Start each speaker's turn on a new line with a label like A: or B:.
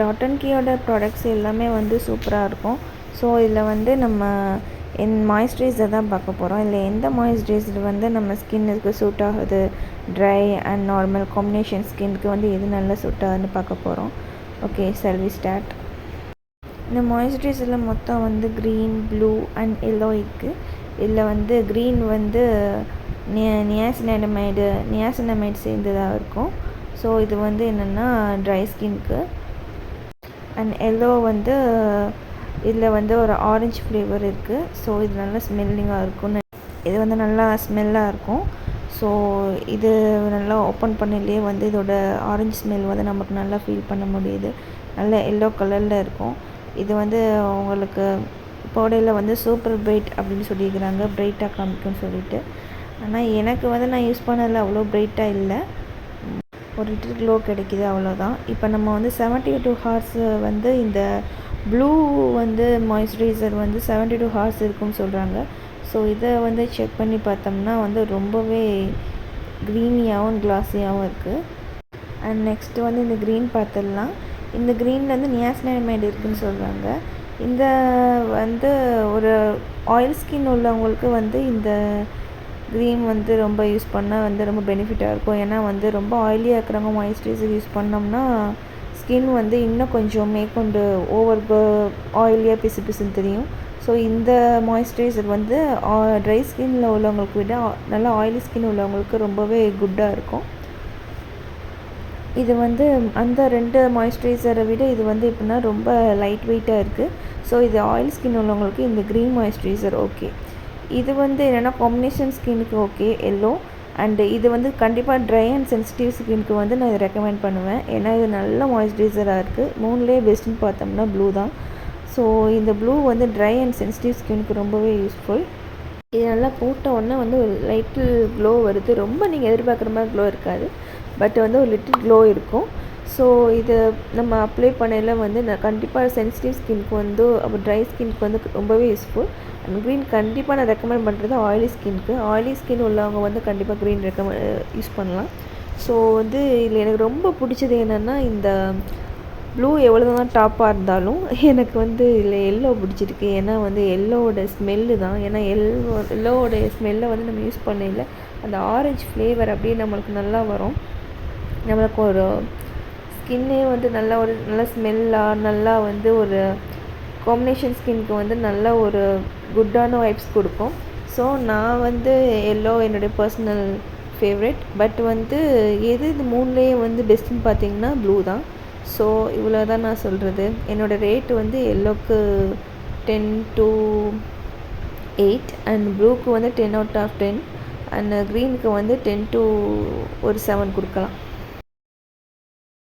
A: Dot and கீயோட products எல்லாமே வந்து சூப்பராக இருக்கும். ஸோ இதில் வந்து நம்ம என் மாய்ஸ்சரைசர் தான் பார்க்க போகிறோம் இல்லை எந்த மாய்ஸ்சரைசர் வந்து நம்ம ஸ்கின்னுக்கு சூட் ஆகுது? ட்ரை அண்ட் நார்மல் காம்பினேஷன் ஸ்கின்னுக்கு வந்து எது நல்லா சூட் ஆகுதுன்னு பார்க்க போகிறோம் ஓகே சர்வீஸ் ஸ்டார்ட் இந்த மாய்ஸ்சரைசரில் மொத்தம் வந்து க்ரீன் ப்ளூ அண்ட் எல்லோ இருக்குது இதில் வந்து க்ரீன் வந்து நிய நியாசினமைடு நியாசினமைடு சேர்ந்ததாக இருக்கும். ஸோ இது வந்து என்னென்னா ட்ரை ஸ்கின்க்கு அண்ட் எல்லோ வந்து இதில் வந்து ஒரு ஆரஞ்சு ஃப்ளேவர் இருக்குது ஸோ இது நல்லா ஸ்மெல்லிங்காக இருக்கும்னு இது வந்து நல்லா ஸ்மெல்லாக இருக்கும். ஸோ இது நல்லா ஓப்பன் பண்ணலையே வந்து இதோட ஆரஞ்சு ஸ்மெல் வந்து நமக்கு நல்லா ஃபீல் பண்ண முடியுது. நல்ல எல்லோ கலரில் இருக்கும். இது வந்து உங்களுக்கு போடையில் வந்து சூப்பர் பிரைட் அப்படின்னு சொல்லியிருக்கிறாங்க. பிரைட்டாக காமிக்கும்னு சொல்லிட்டு. ஆனால் எனக்கு வந்து நான் யூஸ் பண்ணதில் அவ்வளோ பிரைட்டாக இல்லை. ஒரு லிட்டர் க்ளோ கிடைக்கிது அவ்வளோதான் இப்போ நம்ம வந்து செவன்ட்டி டூ ஹார்ஸ் வந்து இந்த ப்ளூ வந்து மாய்ஸ்சரைசர் வந்து செவன்ட்டி டூ ஹார்ஸ் இருக்குன்னு சொல்கிறாங்க ஸோ இதை வந்து செக் பண்ணி பார்த்தோம்னா வந்து ரொம்பவே க்ரீனியாகவும் கிளாஸியாகவும் இருக்குது அண்ட் நெக்ஸ்ட்டு வந்து இந்த க்ரீன் பார்த்துடலாம். இந்த க்ரீனில் வந்து நியாஸ்னமைடு இருக்குதுன்னு சொல்கிறாங்க இந்த வந்து ஒரு ஆயில் ஸ்கின் உள்ளவங்களுக்கு வந்து இந்த க்ரீம் வந்து ரொம்ப யூஸ் பண்ணால் வந்து ரொம்ப பெனிஃபிட்டாக இருக்கும். ஏன்னா வந்து ரொம்ப ஆயிலியாக இருக்கிறவங்க மாய்ஸ்சரைசர் யூஸ் பண்ணோம்னா ஸ்கின் வந்து இன்னும் கொஞ்சம் மேற்கொண்டு ஓவர் ஆயிலியாக பிசு பிசுன்னு தெரியும். ஸோ இந்த மாய்ஸ்சரைசர் வந்து ட்ரை ஸ்கின்னில் உள்ளவங்களுக்கு விட நல்லா ஆயிலி ஸ்கின் உள்ளவங்களுக்கு ரொம்பவே குட்டாக இருக்கும். இது வந்து அந்த ரெண்டு மாய்ஸ்சரைசரை விட இது வந்து எப்படின்னா ரொம்ப லைட் வெயிட்டாக இருக்குது ஸோ இது ஆயில் ஸ்கின் உள்ளவங்களுக்கு இந்த க்ரீன் மாய்ஸ்சரைசர் ஓகே இது வந்து என்னென்னா காம்பினேஷன் ஸ்கின்னுக்கு ஓகே எல்லோ அண்டு இது வந்து கண்டிப்பாக ட்ரை அண்ட் சென்சிட்டிவ் ஸ்கின்க்கு வந்து நான் இதை ரெக்கமெண்ட் பண்ணுவேன். ஏன்னா இது நல்ல மாய்ஸ்சரைசராக இருக்குது மூணுலேயே பெஸ்ட்டுன்னு பார்த்தோம்னா ப்ளூ தான். ஸோ இந்த ப்ளூ வந்து ட்ரை அண்ட் சென்சிட்டிவ் ஸ்கின்க்கு ரொம்பவே யூஸ்ஃபுல் இது நல்லா போட்ட உடனே வந்து ஒரு லைட்டில் க்ளோ வருது. ரொம்ப நீங்கள் எதிர்பார்க்குற மாதிரி க்ளோ இருக்காது. பட் வந்து ஒரு லிட்டில் க்ளோ இருக்கும். ஸோ இது நம்ம அப்ளை பண்ணையில் வந்து நான் கண்டிப்பாக சென்சிட்டிவ் ஸ்கின்க்கு வந்து அப்போ ட்ரை ஸ்கின்க்கு வந்து ரொம்பவே யூஸ்ஃபுல் அண்ட் க்ரீன் கண்டிப்பாக நான் ரெக்கமெண்ட் பண்ணுறது ஆயிலி ஸ்கின்க்கு ஆயிலி ஸ்கின் உள்ளவங்க வந்து கண்டிப்பாக க்ரீன் ரெக்கமெண்ட் யூஸ் பண்ணலாம். ஸோ வந்து இதில் எனக்கு ரொம்ப பிடிச்சது என்னென்னா இந்த ப்ளூ எவ்வளோ தான் டாப்பாக இருந்தாலும் எனக்கு வந்து இதில் எல்லோ பிடிச்சிருக்கு. ஏன்னா வந்து எல்லோவோட ஸ்மெல்லு தான். ஏன்னா எல்லோ எல்லோவோட ஸ்மெல்லை வந்து நம்ம யூஸ் பண்ணல அந்த ஆரஞ்சு ஃப்ளேவர் அப்படியே நம்மளுக்கு நல்லா வரும். நம்மளுக்கு ஒரு ஸ்கின்னே வந்து நல்லா ஒரு நல்ல ஸ்மெல்லாக நல்லா வந்து ஒரு காம்பினேஷன் ஸ்கின்க்கு வந்து நல்ல ஒரு குட்டான வைப்ஸ் கொடுக்கும். ஸோ நான் வந்து எல்லோ என்னுடைய பர்சனல் ஃபேவரெட் பட் வந்து எது இது மூணுலேயே வந்து பெஸ்ட்டுன்னு பார்த்தீங்கன்னா ப்ளூ தான். ஸோ இவ்வளோ தான் நான் சொல்கிறது என்னோடய ரேட்டு வந்து எல்லோக்கு டென் டு எயிட் அண்ட் ப்ளூக்கு வந்து ten out of ten and க்ரீனுக்கு வந்து டென் டு ஒரு செவன் கொடுக்கலாம்.